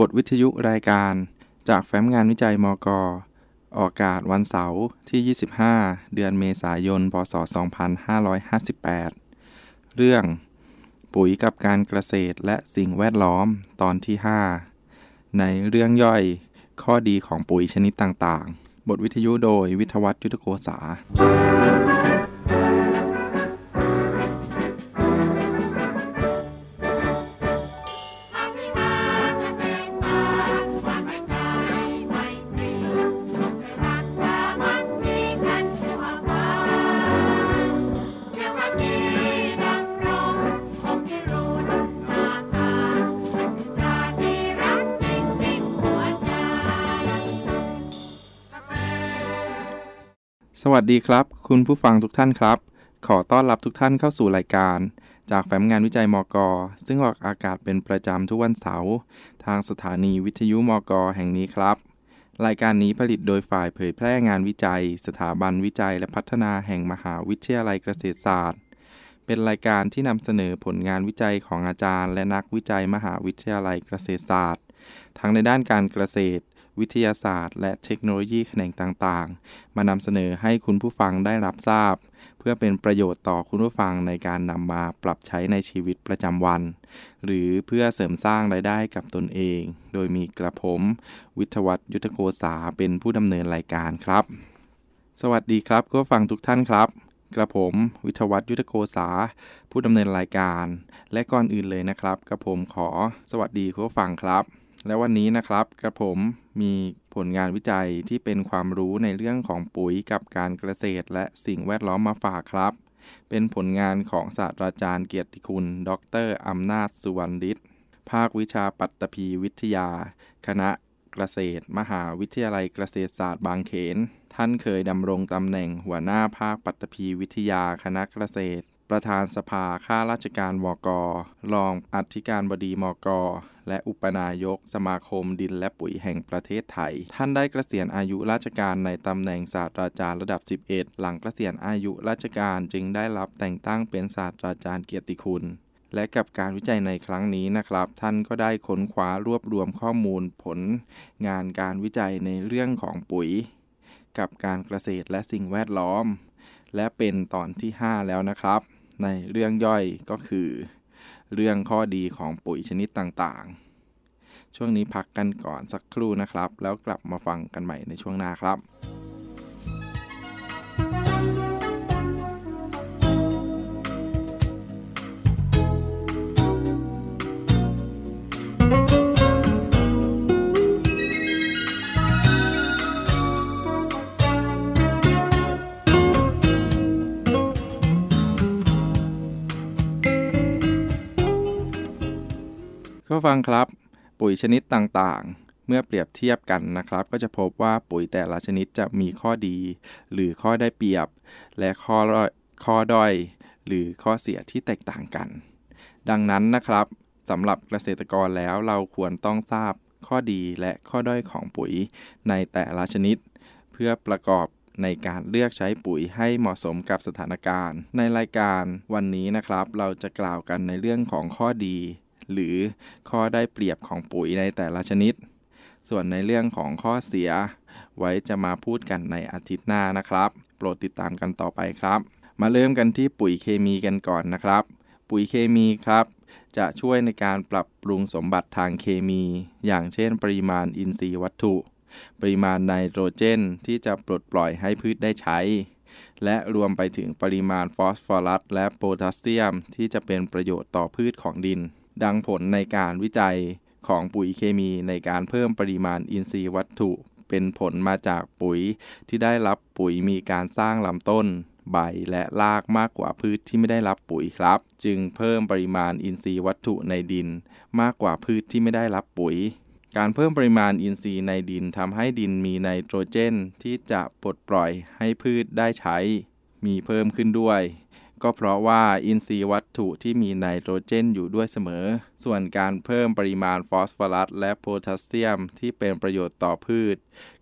บทวิทยุรายการ จากแฟ้มงานวิจัยมก ออกอากาศวันเสาร์ที่ 25 เดือนเมษายน พศ 2558 เรื่อง ปุ๋ยกับการเกษตรและสิ่งแวดล้อมตอนที่ 5 ในเรื่องย่อยข้อดีของปุ๋ยชนิดต่างๆ บทวิทยุโดยวิทวัฒน์ยุทธโกษา วัสดีครับ คุณผู้ฟังทุกท่านครับ ขอต้อนรับทุกท่านเข้าสู่รายการ จากแฟ้มงานวิจัยมก ซึ่งออกอากาศเป็นประจำทุกวันเสาร์ทางสถานีวิทยุมก แห่งนี้ครับ รายการนี้ผลิตโดยฝ่ายเผยแพร่งานวิจัย สถาบันวิจัยและพัฒนาแห่งมหาวิทยาลัยเกษตรศาสตร์ เป็นรายการที่นำเสนอผลงานวิจัยของอาจารย์ และนักวิจัยมหาวิทยาลัยเกษตรศาสตร์ ทั้งในด้านการเกษตร วิทยาศาสตร์ และเทคโนโลยีแขนงต่างๆ มานำเสนอให้คุณผู้ฟังได้รับทราบ เพื่อเป็นประโยชน์ต่อคุณผู้ฟังในการนำมาปรับใช้ในชีวิตประจำวัน หรือเพื่อเสริมสร้างรายได้กับตนเอง โดยมีกระผม วิทวัฒน์ยุทธโกษาเป็นผู้ดำเนินรายการครับ สวัสดีครับคุณผู้ฟังทุกท่านครับกระผมวิทวัฒน์ยุทธโกษา ผู้ดำเนินรายการ และก่อนอื่นเลยนะครับ กระผมขอสวัสดีคุณผู้ฟังครับ และวันนี้นะครับ กระผมมีผลงานวิจัยที่เป็นความรู้ในเรื่องของปุ๋ยกับการเกษตร และสิ่งแวดล้อมมาฝากครับ เป็นผลงานของศาสตราจารย์เกียรติคุณ ดรอำนาจสุวรรณฤทธิ์ภาควิชาปัตตภีวิทยา คณะเกษตร มหาวิทยาลัยเกษตรศาสตร์บางเขน ท่านเคยดำรงตำแหน่งหัวหน้าภาคปัตตภีวิทยาคณะเกษตร ประธานสภาข้าราชการวกรองอธิการบดีมก และอุปนายกสมาคมดินและปุ๋ยแห่งประเทศไทย ท่านได้เกษียณอายุราชการในตำแหน่งศาสตราจารย์ระดับ 11 หลังเกษียณอายุราชการจึงได้รับแต่งตั้งเป็นศาสตราจารย์เกียรติคุณและกับการวิจัยในครั้งนี้นะครับ ท่านก็ได้ค้นคว้ารวบรวมข้อมูลผล งานการวิจัยในเรื่องของปุ๋ย กับการเกษตรและสิ่งแวดล้อม และเป็นตอนที่ 5 แล้วนะครับ ในเรื่องย่อยก็คือ เรื่องข้อดีของปุ๋ยชนิดต่างๆ ช่วงนี้พักกันก่อนสักครู่นะครับ แล้วกลับมาฟังกันใหม่ในช่วงหน้าครับ ก็ฟังครับ ปุ๋ยชนิดต่างๆ เมื่อเปรียบเทียบกันนะครับ ก็จะพบว่าปุ๋ยแต่ละชนิดจะมีข้อดี หรือข้อได้เปรียบ และข้อข้อด้อย หรือข้อเสียที่แตกต่างกัน ดังนั้นนะครับสำหรับเกษตรกรแล้วเราควรต้องทราบข้อดีและข้อด้อยของปุ๋ยในแต่ละชนิด เพื่อประกอบในการเลือกใช้ปุ๋ยให้เหมาะสมกับสถานการณ์ ในรายการวันนี้นะครับ เราจะกล่าวกันในเรื่องของข้อดี หรือข้อได้เปรียบของปุ๋ยในแต่ละชนิด ส่วนในเรื่องของข้อเสีย ไว้จะมาพูดกันในอาทิตย์หน้านะครับ โปรดติดตามกันต่อไปครับ มาเริ่มกันที่ปุ๋ยเคมีกันก่อนนะครับ ปุ๋ยเคมีครับ จะช่วยในการปรับปรุงสมบัติทางเคมี อย่างเช่น ปริมาณอินทรีย์วัตถุ ปริมาณไนโตรเจน ที่จะปลดปล่อยให้พืชได้ใช้และรวมไปถึงปริมาณฟอสฟอรัสและโพแทสเซียม ที่จะเป็นประโยชน์ต่อพืชของดิน ดังผลในการวิจัยของปุ๋ยเคมีในการเพิ่มปริมาณอินทรีย์วัตถุ เป็นผลมาจากปุ๋ยที่ได้รับปุ๋ยมีการสร้างลำต้น ใบและรากมากกว่าพืชที่ไม่ได้รับปุ๋ยครับ จึงเพิ่มปริมาณอินทรีย์วัตถุในดิน มากกว่าพืชที่ไม่ได้รับปุ๋ย การเพิ่มปริมาณอินทรีย์ในดินทำให้ดินมีไนโตรเจน ที่จะปลดปล่อยให้พืชได้ใช้ มีเพิ่มขึ้นด้วย ก็เพราะว่าอินทรีย์วัตถุที่มีไนโตรเจนอยู่ด้วยเสมอ ส่วนการเพิ่มปริมาณฟอสฟอรัสและโพแทสเซียมที่เป็นประโยชน์ต่อพืช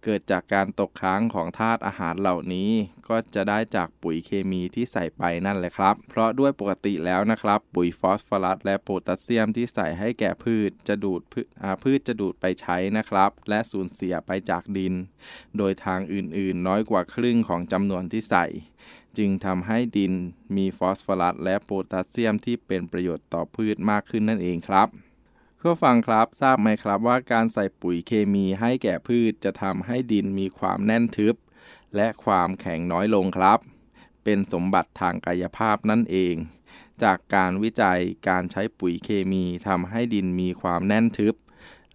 เกิดจากการตกค้างของธาตุอาหารเหล่านี้ ก็จะได้จากปุ๋ยเคมีที่ใส่ไปนั่นแหละครับ เพราะด้วยปกติแล้วนะครับ ปุ๋ยฟอสฟอรัสและโพแทสเซียมที่ใส่ให้แก่พืชจะดูดพืชจะดูดไปใช้นะครับ และสูญเสียไปจากดิน โดยทางอื่นๆ น้อยกว่าครึ่งของจำนวนที่ใส่ จึงทำให้ดินมีฟอสฟอรัสและโพแทสเซียมที่เป็นประโยชน์ต่อพืชมากขึ้นนั่นเองครับเพื่อฟังครับทราบไหมครับว่าการใส่ปุ๋ยเคมีให้แก่พืชจะทำให้ดินมีความแน่นทึบ และความแข็งน้อยลงครับ เป็นสมบัติทางกายภาพนั่นเอง จากการวิจัยการใช้ปุ๋ยเคมีทำให้ดินมีความแน่นทึบ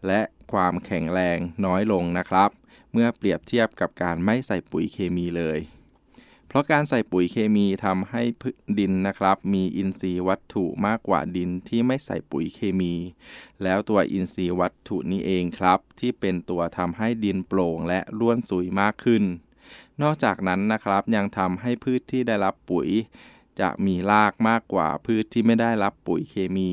และความแข็งแรงน้อยลงนะครับ เมื่อเปรียบเทียบกับการไม่ใส่ปุ๋ยเคมีเลย เพราะการใส่ปุ๋ยเคมีทำให้ดินนะครับ มีอินทรีย์วัตถุมากกว่าดินที่ไม่ใส่ปุ๋ยเคมี แล้วตัวอินทรีย์วัตถุนี้เองครับ ที่เป็นตัวทำให้ดินโปร่งและร่วนสุยมากขึ้น นอกจากนั้นนะครับยังทำให้พืชที่ได้รับปุ๋ยจะมีรากมากกว่าพืชที่ไม่ได้รับปุ๋ยเคมี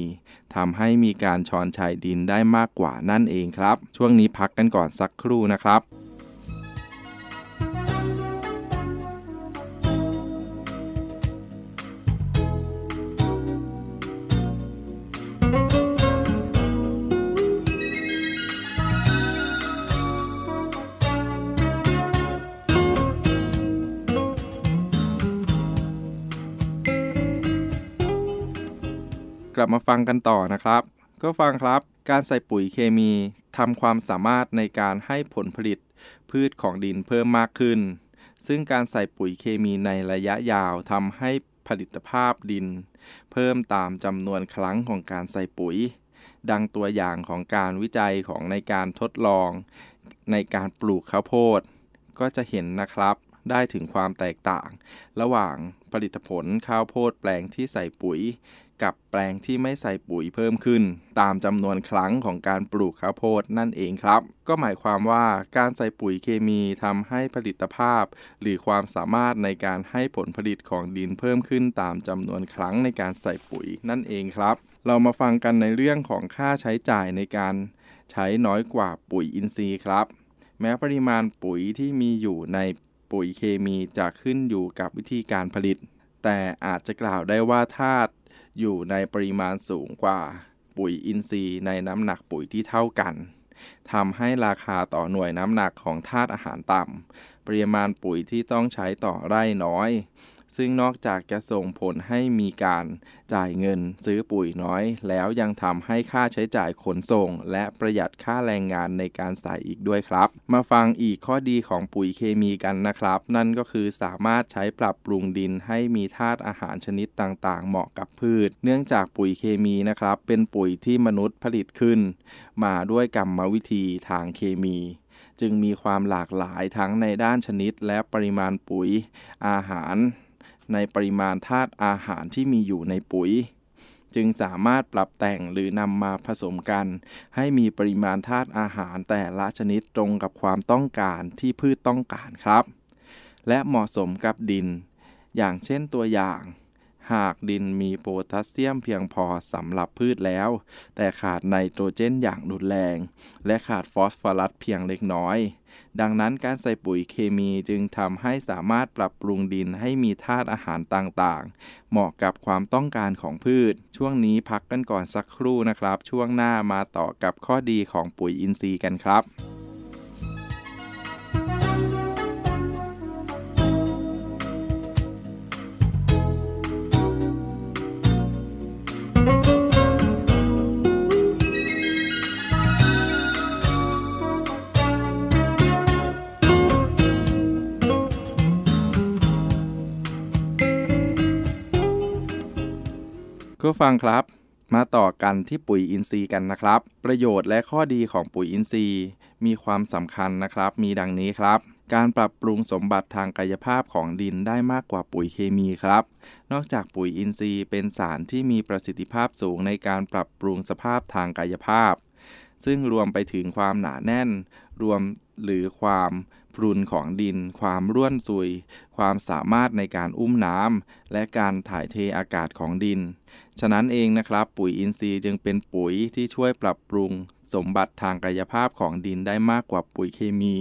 ทำให้มีการช้อนชัยดินได้มากกว่านั่นเองครับ ช่วงนี้พักกันก่อนสักครู่นะครับ ลับมาฟังกันต่อนะครับ ก็ฟังครับ การใส่ปุ๋ยเคมีทำความสามารถในการให้ผลผลิตพืชของดินเพิ่มมากขึ้น ซึ่งการใส่ปุ๋ยเคมีในระยะยาวทำให้ผลิตภาพดิน เพิ่มตามจำนวนครั้งของการใส่ปุ๋ย ดังตัวอย่างของการวิจัยของในการทดลอง ในการปลูกข้าวโพด ก็จะเห็นนะครับได้ถึงความแตกต่าง ระหว่างผลิตผลข้าวโพดแปลงที่ใส่ปุ๋ย กับแปลงที่ไม่ใส่ปุ๋ยเพิ่มขึ้น ตามจำนวนครั้งของการปลูกข้าวโพดนั่นเองครับ ก็หมายความว่าการใส่ปุ๋ยเคมีทำให้ผลิตภาพ หรือความสามารถในการให้ผลผลิตของดินเพิ่มขึ้นตามจำนวนครั้งในการใส่ปุ๋ยนั่นเองครับ เรามาฟังกันในเรื่องของค่าใช้จ่ายในการใช้น้อยกว่าปุ๋ยอินทรีย์ครับ แม้ปริมาณปุ๋ยที่มีอยู่ในปุ๋ยเคมีจะขึ้นอยู่กับวิธีการผลิต แต่อาจจะกล่าวได้ว่าธาตุ อยู่ในปริมาณสูงกว่าปุ๋ยอินทรีย์ในน้ำหนักปุ๋ยที่เท่ากันทำให้ราคาต่อหน่วยน้ำหนักของธาตุอาหารต่ำปริมาณปุ๋ยที่ต้องใช้ต่อไร่น้อย ซึ่งนอกจากจะส่งผลให้มีการจ่ายเงินซื้อปุ๋ยน้อย แล้วยังทำให้ค่าใช้จ่ายขนส่ง และประหยัดค่าแรงงานในการใส่อีกด้วยครับ มาฟังอีกข้อดีของปุ๋ยเคมีกันนะครับ นั่นก็คือสามารถใช้ปรับปรุงดินให้มีธาตุอาหารชนิดต่างๆ เหมาะกับพืช เนื่องจากปุ๋ยเคมีนะครับ เป็นปุ๋ยที่มนุษย์ผลิตขึ้น มาด้วยกรรมวิธีทางเคมีจึงมีความหลากหลายทั้งในด้านชนิดและปริมาณปุ๋ยอาหาร ในปริมาณธาตุอาหารที่มีอยู่ในปุ๋ย จึงสามารถปรับแต่งหรือนำมาผสมกัน ให้มีปริมาณธาตุอาหารแต่ละชนิดตรงกับความต้องการที่พืชต้องการครับ และเหมาะสมกับดิน อย่างเช่นตัวอย่างหากดินมีโพแทสเซียมเพียงพอสำหรับพืชแล้ว แต่ขาดไนโตรเจนอย่างรุนแรง และขาดฟอสฟอรัสเพียงเล็กน้อย ดังนั้นการใส่ปุ๋ยเคมีจึงทำให้สามารถปรับปรุงดินให้มีธาตุอาหารต่างๆ เหมาะกับความต้องการของพืช ช่วงนี้พักกันก่อนสักครู่นะครับ ช่วงหน้ามาต่อกับข้อดีของปุ๋ยอินทรีย์กันครับ ก็ฟังครับ มาต่อกันที่ปุ๋ยอินทรีย์กันนะครับ ประโยชน์และข้อดีของปุ๋ยอินทรีย์ มีความสำคัญนะครับ มีดังนี้ครับ การปรับปรุงสมบัติทางกายภาพของดินได้มากกว่าปุ๋ยเคมีครับ นอกจากปุ๋ยอินทรีย์เป็นสารที่มีประสิทธิภาพสูงในการปรับปรุงสภาพทางกายภาพ ซึ่งรวมไปถึงความหนาแน่น รวมหรือความพรุนของดิน ความร่วนซุย ความสามารถในการอุ้มน้ำและการถ่ายเทอากาศของดิน ฉะนั้นเองนะครับ ปุ๋ยอินทรีย์จึงเป็นปุ๋ยที่ช่วยปรับปรุงสมบัติทางกายภาพของดินได้มากกว่าปุ๋ยเคมี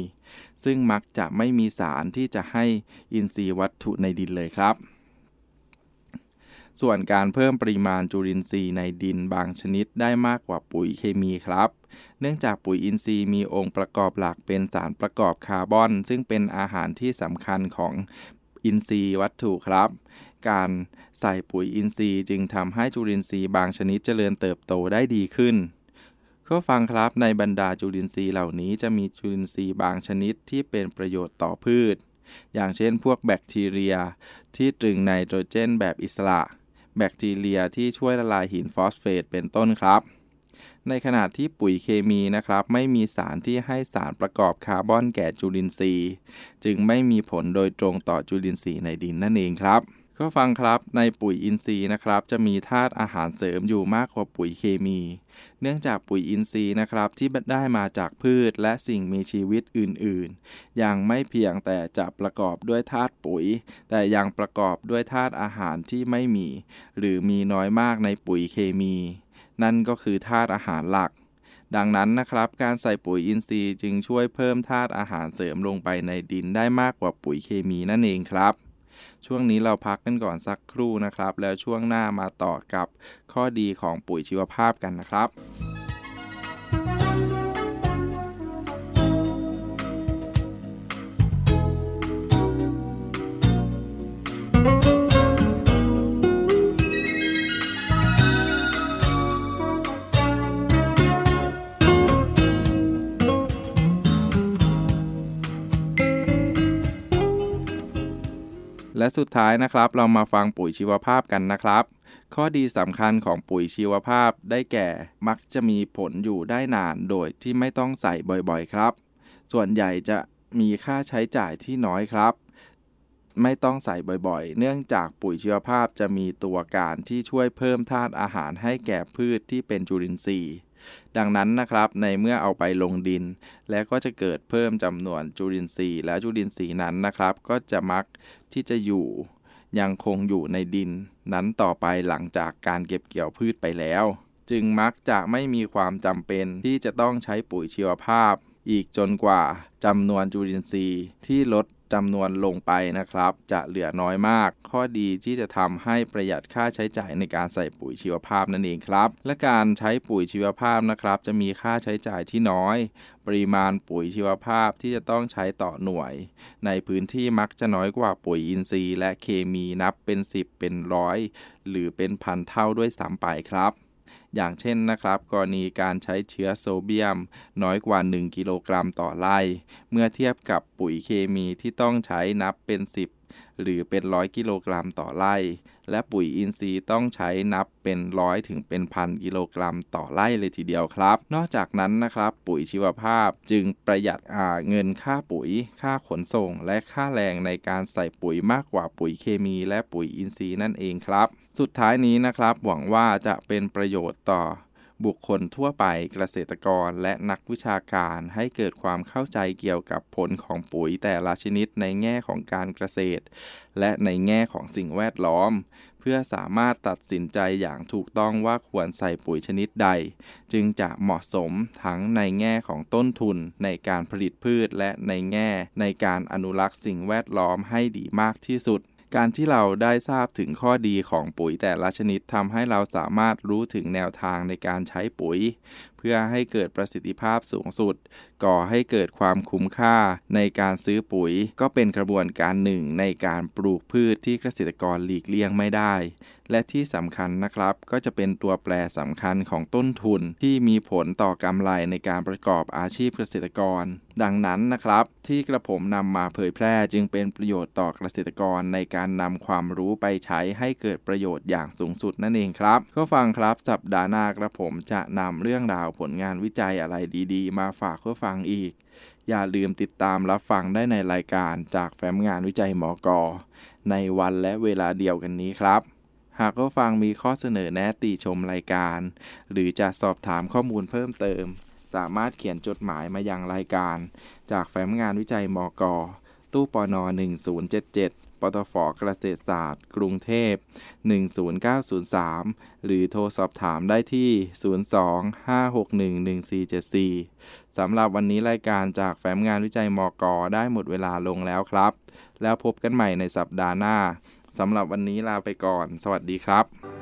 ซึ่งมักจะไม่มีสารที่จะให้อินทรีย์วัตถุในดินเลยครับ ส่วนการเพิ่มปริมาณจุลินทรีย์ในดินบางชนิดได้มากกว่าปุ๋ยเคมีครับ เนื่องจากปุ๋ยอินทรีย์มีองค์ประกอบหลักเป็นสารประกอบคาร์บอน ซึ่งเป็นอาหารที่สำคัญของอินทรีย์วัตถุครับ การใส่ปุ๋ยอินทรีย์จึงทำให้จุลินทรีย์บางชนิดเจริญเติบโตได้ดีขึ้นก็ฟังครับในบรรดาจุลินทรีย์เหล่านี้จะมีจุลินทรีย์บางชนิดที่เป็นประโยชน์ต่อพืช อย่างเช่นพวกแบคทีเรีย ที่ตรึงไนโตรเจนแบบอิสระ แบคทีเรียที่ช่วยละลายหินฟอสเฟตเป็นต้นครับ ในขณะที่ปุ๋ยเคมีนะครับ ไม่มีสารที่ให้สารประกอบคาร์บอนแก่จุลินทรีย์ จึงไม่มีผลโดยตรงต่อจุลินทรีย์ในดินนั่นเองครับ ก็ฟังครับในปุ๋ยอินทรีย์นะครับ จะมีธาตุอาหารเสริมอยู่มากกว่าปุ๋ยเคมี เนื่องจากปุ๋ยอินทรีย์นะครับที่ได้มาจากพืชและสิ่งมีชีวิตอื่นๆยังไม่เพียงแต่จะประกอบด้วยธาตุปุ๋ย แต่ยังประกอบด้วยธาตุอาหารที่ไม่มี หรือมีน้อยมากในปุ๋ยเคมี นั่นก็คือธาตุอาหารหลักดังนั้นนะครับ การใส่ปุ๋ยอินทรีย์จึงช่วยเพิ่มธาตุอาหารเสริมลงไปในดินได้มากกว่าปุ๋ยเคมีนั่นเองครับ ช่วงนี้เราพักกันก่อนสักครู่นะครับ แล้วช่วงหน้ามาต่อกับข้อดีของปุ๋ยชีวภาพกันนะครับ สุดท้ายนะครับ เรามาฟังปุ๋ยชีวภาพกันนะครับ ข้อดีสำคัญของปุ๋ยชีวภาพได้แก่มักจะมีผลอยู่ได้นานโดยที่ไม่ต้องใส่บ่อยๆครับ ส่วนใหญ่จะมีค่าใช้จ่ายที่น้อยครับ ไม่ต้องใส่บ่อยๆ เนื่องจากปุ๋ยชีวภาพจะมีตัวการที่ช่วยเพิ่มธาตุอาหารให้แก่พืชที่เป็นจุลินทรีย์ ดังนั้นนะครับในเมื่อเอาไปลงดิน แล้วก็จะเกิดเพิ่มจำนวนจุลินทรีย์ และจุลินทรีย์นั้นนะครับ ก็จะมักที่จะอยู่ยังคงอยู่ในดิน นั้นต่อไปหลังจากการเก็บเกี่ยวพืชไปแล้ว จึงมักจะไม่มีความจำเป็นที่จะต้องใช้ปุ๋ยชีวภาพ อีกจนกว่าจำนวนจุลินทรีย์ที่ลด จำนวนลงไปนะครับ จะเหลือน้อยมาก ข้อดีที่จะทำให้ประหยัดค่าใช้จ่ายในการใส่ปุ๋ยชีวภาพนั่นเองครับ และการใช้ปุ๋ยชีวภาพนะครับ จะมีค่าใช้จ่ายที่น้อย ปริมาณปุ๋ยชีวภาพที่จะต้องใช้ต่อหน่วย ในพื้นที่มักจะน้อยกว่าปุ๋ยอินทรีย์ และเคมีนับเป็น 10 เป็นร้อยหรือเป็นพันเท่าด้วยซ้ำไปครับ อย่างเช่นนะครับ กรณีการใช้เชื้อโซเบียม น้อยกว่า 1 กิโลกรัมต่อไร่ เมื่อเทียบกับปุ๋ยเคมีที่ต้องใช้นับเป็น 10 หรือเป็นร้อยกิโลกรัมต่อไร่ และปุ๋ยอินทรีย์ต้องใช้นับเป็นร้อยถึงเป็นพันกิโลกรัมต่อไร่เลยทีเดียวครับ นอกจากนั้นนะครับ ปุ๋ยชีวภาพจึงประหยัดเงินค่าปุ๋ย ค่าขนส่ง และค่าแรงในการใส่ปุ๋ยมากกว่าปุ๋ยเคมี และปุ๋ยอินทรีย์นั่นเองครับ สุดท้ายนี้นะครับ หวังว่าจะเป็นประโยชน์ต่อ บุคคลทั่วไปเกษตรกรและนักวิชาการให้เกิดความเข้าใจเกี่ยวกับผลของปุ๋ยแต่ละชนิดในแง่ของการเกษตร และในแง่ของสิ่งแวดล้อม เพื่อสามารถตัดสินใจอย่างถูกต้องว่าควรใส่ปุ๋ยชนิดใด จึงจะเหมาะสมทั้งในแง่ของต้นทุนในการผลิตพืชและในแง่ในการอนุรักษ์สิ่งแวดล้อมให้ดีมากที่สุด การที่เราได้ทราบถึงข้อดีของปุ๋ยแต่ละชนิดทำให้เราสามารถรู้ถึงแนวทางในการใช้ปุ๋ย เพื่อให้เกิดประสิทธิภาพสูงสุด ก่อให้เกิดความคุ้มค่าในการซื้อปุ๋ย ก็เป็นกระบวนการหนึ่งในการปลูกพืชที่เกษตรกรหลีกเลี่ยงไม่ได้ และที่สำคัญนะครับ ก็จะเป็นตัวแปรสำคัญของต้นทุนที่มีผลต่อกำไรในการประกอบอาชีพเกษตรกร ดังนั้นนะครับ ที่กระผมนำมาเผยแพร่จึงเป็นประโยชน์ต่อเกษตรกรในการนำความรู้ไปใช้ให้เกิดประโยชน์อย่างสูงสุดนั่นเองครับ ก็ฟังครับสัปดาห์หน้ากระผมจะนำเรื่องราวผลงานวิจัยอะไรดีๆ มาฝากเพื่อฟังอีก อย่าลืมติดตามรับฟังได้ในรายการจากแฟ้มงานวิจัยหมอกอ ในวันและเวลาเดียวกันนี้ครับ หากผู้ฟังมีข้อเสนอแนะติชมรายการ หรือจะสอบถามข้อมูลเพิ่มเติม สามารถเขียนจดหมายมายังรายการ จากแฟ้มงานวิจัยมกตู้ปน1077 ปตฟเกษตรศาสตร์ กรุงเทพ 10903 หรือโทรสอบถามได้ที่ 02-561-1474 สำหรับวันนี้รายการจากแฟ้มงานวิจัยมกได้หมดเวลาลงแล้วครับ แล้วพบกันใหม่ในสัปดาห์หน้า สำหรับวันนี้ลาไปก่อน สวัสดีครับ